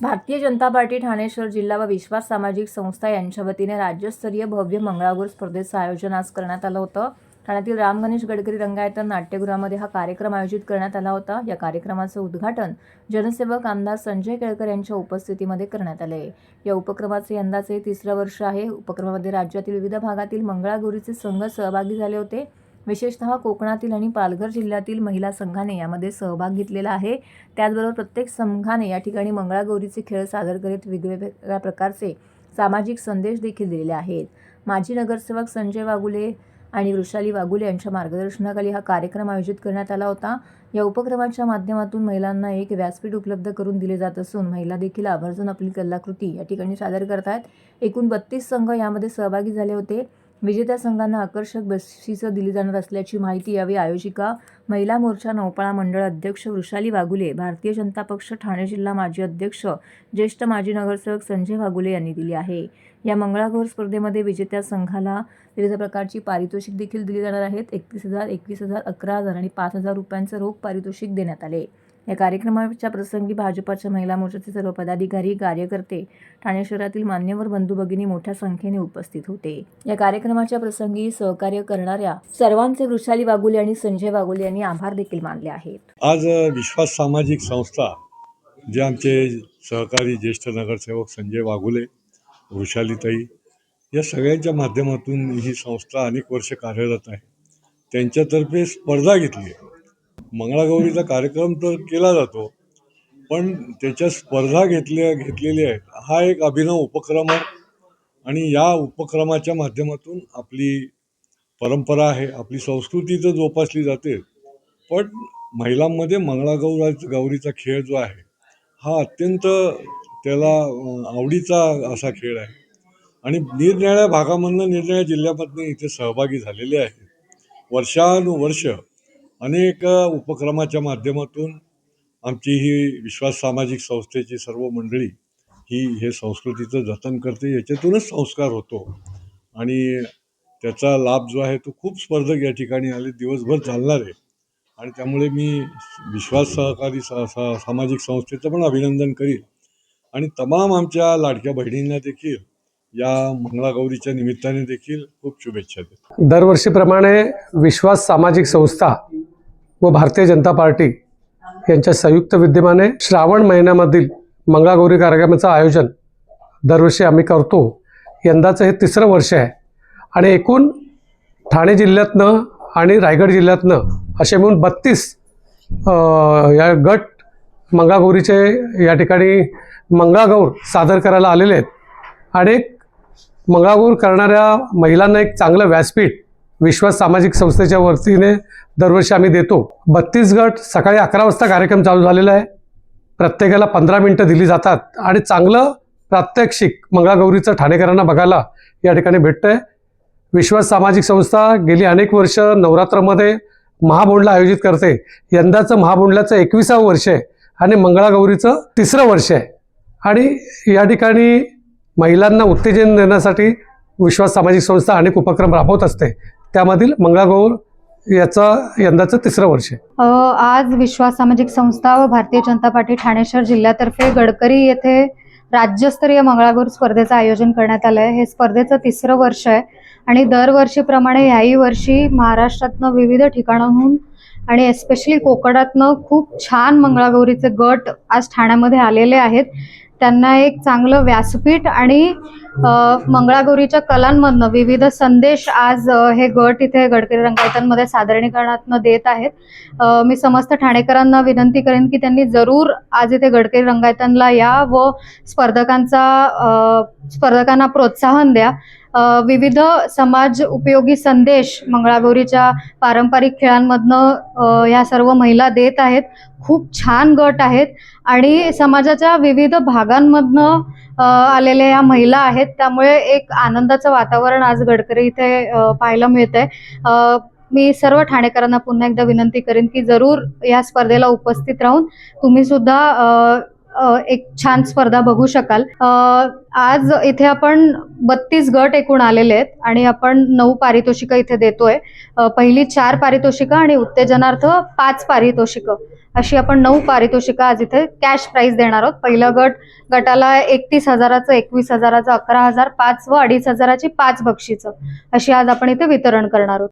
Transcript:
Bharatiya Janata party Thane शहर जिल्हा व विश्वास सामाजिक संस्था यांच्या वतीने राज्यस्तरीय भव्य मंगळागौर स्पर्धेचं आयोजन आज करण्यात आलं होतं. ठाण्यातील राम गणेश गडकरी रंगायतन नाट्यगृहामध्ये हा कार्यक्रम आयोजित करण्यात आला होता. या कार्यक्रमाचं उद्घाटन जनसेवक आमदार संजय केळकर यांच्या उपस्थितीमध्ये करण्यात आले. या उपक्रमाचे यंदाचे तिसरं वर्ष आहे. उपक्रमामध्ये राज्यातील विविध भागातील मंगळागौरीचे संघ सहभागी झाले होते. विशेषतः कोकणातील आणि पालघर जिल्ह्यातील महिला संघाने यामध्ये सहभाग घेतलेला आहे. त्याचबरोबर प्रत्येक संघाने या ठिकाणी मंगळागौरीचे खेळ सादर करीत वेगवेगळ्या प्रकारचे सामाजिक संदेश देखील दिलेले आहेत. माजी नगरसेवक संजय वागुले आणि वृषाली वागुले यांच्या मार्गदर्शनाखाली हा कार्यक्रम आयोजित करण्यात आला होता. या उपक्रमाच्या माध्यमातून महिलांना एक व्यासपीठ उपलब्ध करून दिले जात असून महिला देखील आवर्जून आपली कलाकृती या ठिकाणी सादर करतात एकूण बत्तीस संघ यामध्ये सहभागी झाले होते. विजेत्या संघांना आकर्षक बक्षिसं दिली जाणार असल्याची माहिती यावेळी आयोजिका महिला मोर्चा नौपाळा मंडळ अध्यक्ष वृषाली वाघुले भारतीय जनता पक्ष ठाणे जिल्हा माजी अध्यक्ष ज्येष्ठ माजी नगरसेवक संजय वाघुले यांनी दिली आहे. या मंगळागौर स्पर्धेमध्ये विजेत्या संघाला विविध प्रकारची पारितोषिक देखील दिली जाणार आहेत. एकतीस हजार एकवीस हजार अकरा हजार आणि पाच हजार रुपयांचं रोख पारितोषिक देण्यात आले. या कार्यक्रमाच्या प्रसंगी भाजपाच्या महिला मोर्चाचे सर्व पदाधिकारी कार्यकर्ते ठाणे शहरातील मान्यवर बंधू भगिनी मोठ्या संख्येने उपस्थित होते. या कार्यक्रमाच्या प्रसंगी सहकार्य करणाऱ्या सर्वांचे वृषाली वागुले आणि संजय वागुले यांनी आभार देखील मानले आहेत. आज विश्वास सामाजिक संस्था जे आमचे सहकारी ज्येष्ठ नगरसेवक संजय वाघुले वृषालीताई या सगळ्यांच्या माध्यमातून ही संस्था अनेक वर्ष कार्यरत आहे. त्यांच्यातर्फे स्पर्धा घेतली आहे. मंगळागौरीचा कार्यक्रम तर केला जातो पण त्याच्या स्पर्धा घेतल्या घेतलेल्या आहेत. हा एक अभिनव उपक्रम आहे आणि या उपक्रमाच्या माध्यमातून आपली परंपरा आहे आपली संस्कृती तर जोपासली जाते पण महिलांमध्ये मंगळागौरा गौरीचा खेळ जो आहे हा अत्यंत त्याला आवडीचा असा खेळ आहे. आणि निरनिराळ्या भागामधनं निरनिळ्या जिल्ह्यामधनं इथे सहभागी झालेले आहेत. वर्षानुवर्ष अनेक उपक्रमाच्या माध्यमातून आमची ही विश्वास सामाजिक संस्थेची सर्व मंडळी ही हे संस्कृतीचं जतन करते याच्यातूनच संस्कार होतो. आणि त्याचा लाभ जो आहे तो खूप स्पर्धक या ठिकाणी आले दिवसभर चालणार आहे. आणि त्यामुळे मी विश्वास सहकारी सा सा सामाजिक संस्थेचं पण अभिनंदन करीन. आणि तमाम आमच्या लाडक्या बहिणींना देखील या मंगळागौरीच्या निमित्ताने देखील खूप शुभेच्छा देतो. दरवर्षीप्रमाणे विश्वास सामाजिक संस्था व भारतीय जनता पार्टी यांच्या संयुक्त विद्यमाने श्रावण महिन्यामधील मंगळागौरी कार्यक्रमाचं आयोजन दरवर्षी आम्ही करतो. यंदाचं हे तिसरं वर्ष आहे. आणि एकूण ठाणे जिल्ह्यातनं आणि रायगड जिल्ह्यातनं असे मिळून बत्तीस या गट मंगळागौरीचे या ठिकाणी मंगळागौर सादर करायला आलेले आहेत. आणि एक मंगळागौर करणाऱ्या महिलांना एक चांगलं व्यासपीठ विश्वास सामाजिक संस्थेच्या वतीने दरवर्षी आम्ही देतो. बत्तीस गट सकाळी अकरा वाजता कार्यक्रम चालू झालेला आहे. प्रत्येकाला पंधरा मिनटं दिली जातात आणि चांगलं प्रात्यक्षिक मंगळागौरीचं ठाणेकरांना बघायला या ठिकाणी भेटतं आहे विश्वास सामाजिक संस्था गेली अनेक वर्ष नवरात्रामध्ये महाबोंडला आयोजित करते. यंदाचं महाबोंडल्याचं एकविसावं वर्ष आहे आणि मंगळागौरीचं तिसरं वर्ष आहे. आणि या ठिकाणी महिलांना उत्तेजन देण्यासाठी विश्वास सामाजिक संस्था अनेक उपक्रम राबवत असते. त्यामधील मंगळागौर याचा यंदाचं तिसरं वर्ष आहे. आज विश्वास सामाजिक संस्था व भारतीय जनता पार्टी ठाणे शहर जिल्ह्यातर्फे गडकरी येथे राज्यस्तरीय मंगळागौर स्पर्धेचं आयोजन करण्यात आलं आहे हे स्पर्धेचं तिसरं वर्ष आहे आणि दरवर्षीप्रमाणे याही वर्षी महाराष्ट्रातनं विविध ठिकाणाहून आणि एस्पेशली कोकणातनं खूप छान मंगळागौरीचे गट आज ठाण्यामध्ये आलेले आहेत. त्यांना एक चांगलं व्यासपीठ आणि मंगळागौरीच्या कलांमधनं विविध संदेश आज हे गट इथे गडकरी रंगायतांमध्ये सादरीकरणातनं देत आहेत. मी समस्त ठाणेकरांना विनंती करेन की त्यांनी जरूर आज इथे गडकरी रंगायतांना या व स्पर्धकांचा स्पर्धकांना प्रोत्साहन द्या. विविध समाज उपयोगी संदेश मंगळागौरीच्या पारंपरिक खेळांमधनं ह्या सर्व महिला देत आहेत. खूप छान गट आहेत आणि समाजाच्या विविध भागांमधनं आलेल्या या महिला आहेत. त्यामुळे एक आनंदाचं वातावरण आज गडकरी इथे पाहायला मिळतंय. अ, मी सर्व ठाणेकरांना पुन्हा एकदा विनंती करेन की जरूर या स्पर्धेला उपस्थित राहून तुम्ही सुद्धा अ, एक छान स्पर्धा बघू शकाल. आज इथे आपण बत्तीस गट एकूण आलेले आहेत आणि आपण नऊ पारितोषिकं इथे देतोय. पहिली चार पारितोषिकं आणि उत्तेजनार्थ पाच पारितोषिकं. अशी आपण नऊ पारितोषिकं आज इथे कॅश प्राईज देणार आहोत. पहिलं गट गटाला एकतीस हजाराचं एकवीस हजाराचं अकरा हजार पाच व अडीच हजाराची पाच बक्षीचं अशी आज आपण इथे वितरण करणार आहोत.